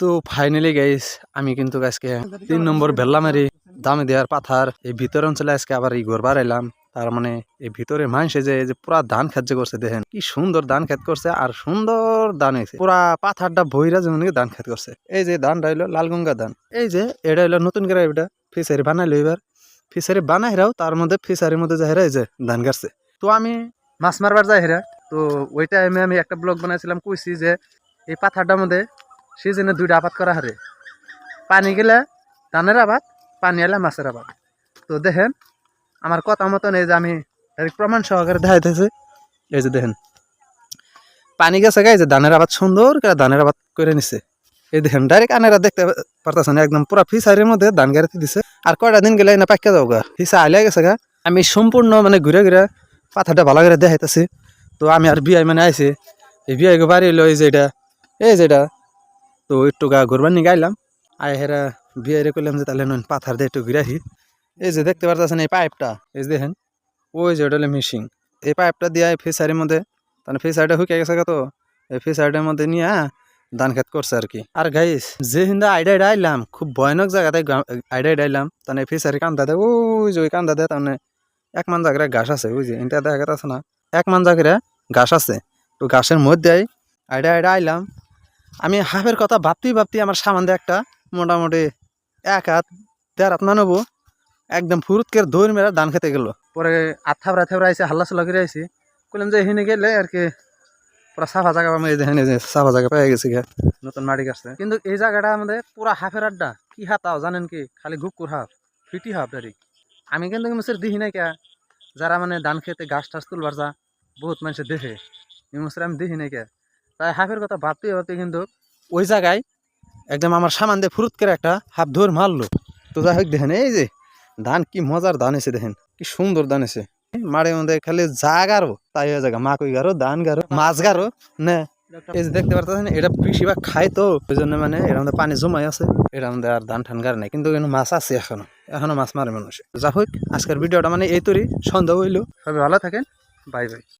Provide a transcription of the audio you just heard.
তো finally guys আমি কিন্তু আজকে তিন নম্বর বেল্লামারি, দামে দেওয়ার পাথার, এই ভিতর অঞ্চলে আজকে আবার এই ঘর এলাম। তার মানে এই ভিতরে মানুষে যে যে পুরা ধান যে করছে, দেখেন কি সুন্দর ধান খেত করছে, আর সুন্দর ধান হয়েছে। পুরা পাথারটা ভৈরা যেমন ধান খেত করছে। এই যে ধান ধানটা হইল লালগঙ্গা ধান। এই যে এটা হইল নতুন করে এটা ফিসারি বানাইলো এবার। ফিসারি বানাই হেরাও তার মধ্যে ফিসারির মধ্যে যে হেরা এই যে ধান গাছছে তো আমি মাছ মারবার যাই হেরা তো ওই টাইমে আমি একটা ব্লগ বানাইছিলাম, কইছি যে এই পাথারটার মধ্যে সিজনে দুইটা আবাদ করা হারে। পানি গেলে ধানের আবাদ, পানি এলে মাছের আবাদ। তো দেখেন, আমার কথা মতন এই যে আমি প্রমাণ সহকারে দেখাইতেছে। এই যে দেখেন, পানি গেছে গাই যে ধানের আবাদ সুন্দর করে ধানের আবাদ করে নিছে। এই দেখেন ডাইরেক্ট আনেরা দেখতে পারতেছেন, একদম পুরা ফিসারির মধ্যে ধান গাড়িতে দিছে। আর কয়টা দিন গেলে না পাক্কা যাও গা ফিসা আইলে গেছে গা। আমি সম্পূর্ণ মানে ঘুরে ঘুরে পাথাটা ভালো করে দেখাইতেছি। তো আমি আর বিয়াই মানে আইছি। এই বিয়াই বাড়ি এলো এই যে এটা, এই যে এটা। তো একটু গা ঘুরবার নিয়ে গাইলাম। আয় হেরা বিয়ারে করলাম যে তাহলে নন পাথার দিয়ে একটু ঘুরে আসি এই যে দেখতে পারতেছেন এই পাইপটা, এই দেখেন, ওই যে ওটা মিশিং এই পাইপটা দিয়ে ফিসারির মধ্যে, তাহলে ফিসারিটা হুকে গেছে তো, এই ফিসারিটার মধ্যে নিয়ে ধান খেত করছে আর কি। আর গাইস, যে হিন্দা আইডা আইডা আইলাম, খুব ভয়ানক জায়গাতে আইডা আইডা আইলাম, তাহলে ফিসারি কান্দা দেয়, ওই যে ওই কান্দা দেয়, তাহলে এক মান জায়গায় ঘাস আছে যে এটা দেখা যাচ্ছে না, এক মান জায়গায় ঘাস আছে। তো ঘাসের মধ্যে আইডা আইডা আইলাম আমি হাফের কথা ভাবতেই ভাবতেই আমার সামান দিয়ে একটা মোটামুটি এক হাত দেড় হাত মানবো একদম ফুরুতকে দৌড় মেরা ধান খেতে গেল। পরে আথাবরা থাবরা আইসে হাল্লা চলা করে আইসি বললাম যে এখানে গেলে আর কি পুরা সাফা জায়গা আমি যে সাফা জায়গা পেয়ে গেছি নতুন মাটি গাছতে কিন্তু এই জায়গাটা আমাদের পুরা হাফের আড্ডা কি হাতাও জানেন কি? খালি গুকুর হাফ ফিটি হাফ ডারি আমি কিন্তু মিসের দিহি নাই কে যারা মানে ধান খেতে গাছ টাছ তুলবার যা বহুত মানুষের দেখে এই মিসের আমি দিহি নাই কে। তাই হাফের কথা ভাবতে ভাবতে কিন্তু ওই জায়গায় একদম আমার সামান দিয়ে ফুরুত করে একটা হাফ ধর মারলো। তো যাই হোক দেখেন, এই যে ধান কি মজার ধান এসে দেখেন, কি সুন্দর ধান এসে। মাড়ের মধ্যে খালি যা গারো তাই হয়ে জায়গা কই গারো, ধান গারো, মাছ গারো, না। এই যে দেখতে পারতেছেন, এটা বেশিরভাগ খায় তো ওই জন্য মানে এর মধ্যে পানি জমাই আছে, এর মধ্যে আর ধান ঠান গার নাই, কিন্তু মাছ আছে এখনও এখনও মাছ মারে মানুষ। যা হোক, আজকের ভিডিওটা মানে এই তৈরি সন্দেহ হইল। সবাই ভালো থাকেন, বাই বাই।